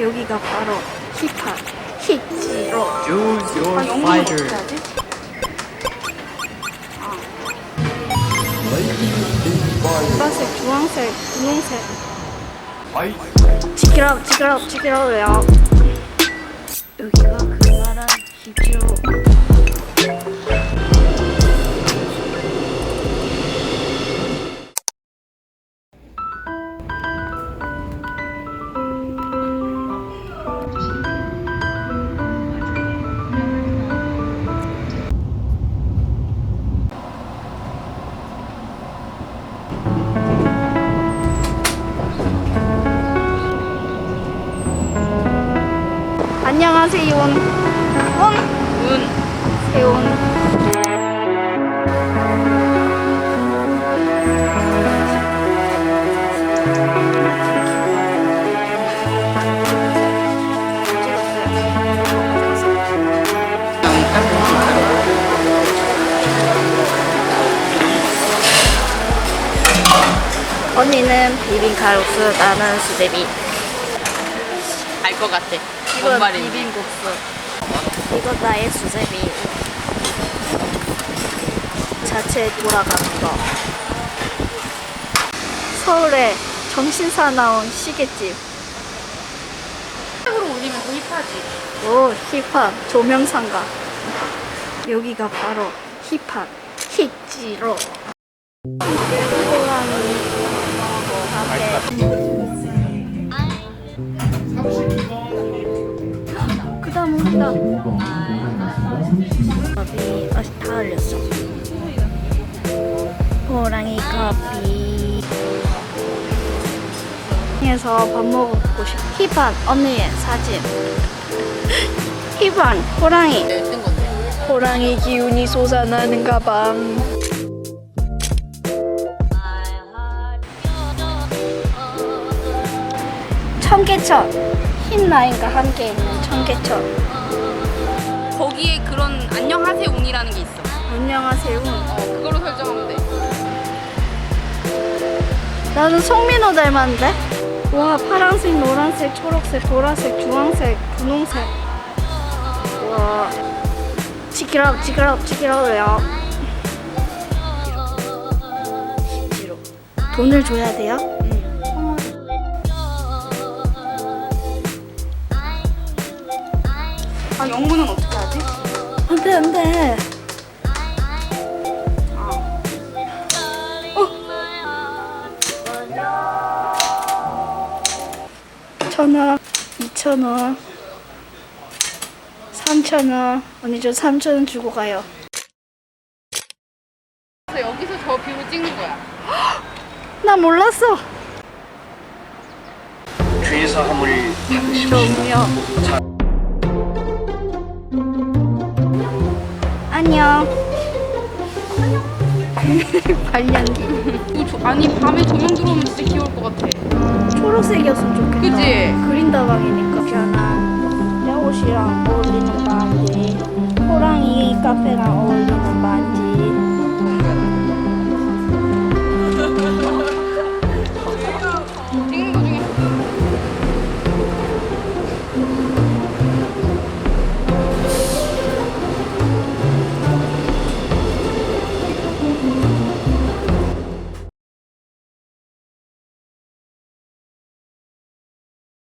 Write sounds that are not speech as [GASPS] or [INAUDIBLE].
여기가 바로 Choose your fighter. 하지? 보라색, 주황색, 분홍색. 지키라, 지키라, 지키라요. 여기가 그 나라 힙지로 안녕하세요 온, 온, 운, 세온 언니는 비빔가루스, 나는 수제비. 알 것 같아. 이건. 비빔국수. 이거 나의 수제비. 자체 돌아가는 거. 서울에 정신사나운 시계집. 으로 올리면 더 힙하지. 오, 힙합 조명상가. 여기가 바로 힙합 힙지로. 그 다음 우리다. 커피 아직 다 흘렸어. 호랑이 커피. 에서 밥 먹고 싶어. 힙한 언니의 사진. 힙한 호랑이. 호랑이 기운이 솟아나는 가방. 청계천. 흰 라인과 함께 있는 청계천. 거기에 그런 안녕하세요 웅이라는 게 있어. 안녕하세요. 어, 그걸로 설정하면 돼. 나는 송민호 닮았는데? 와, 파란색, 노란색, 초록색, 보라색, 주황색, 분홍색. 와. 지키라, 지키라요. 지로. 돈을 줘야 돼요? 아 영문은 어떻게 하지? 안 돼, 안 돼. 천 원, 이천 원, 삼천 원. 언니 저 삼천 원 주고 가요. 여기서 저 뷰를 찍는 거야. [GASPS] 나 몰랐어. 화물이 정요. 안녕. [LAUGHS] 발연기. 아니 밤에 조명 들어오면 진짜 귀여울 것 같아. 초록색이었으면 좋겠다. 그치? 그린 다방이니까 편한 내 옷이랑 어울리는 반지 호랑이 카페랑 어울리는 반지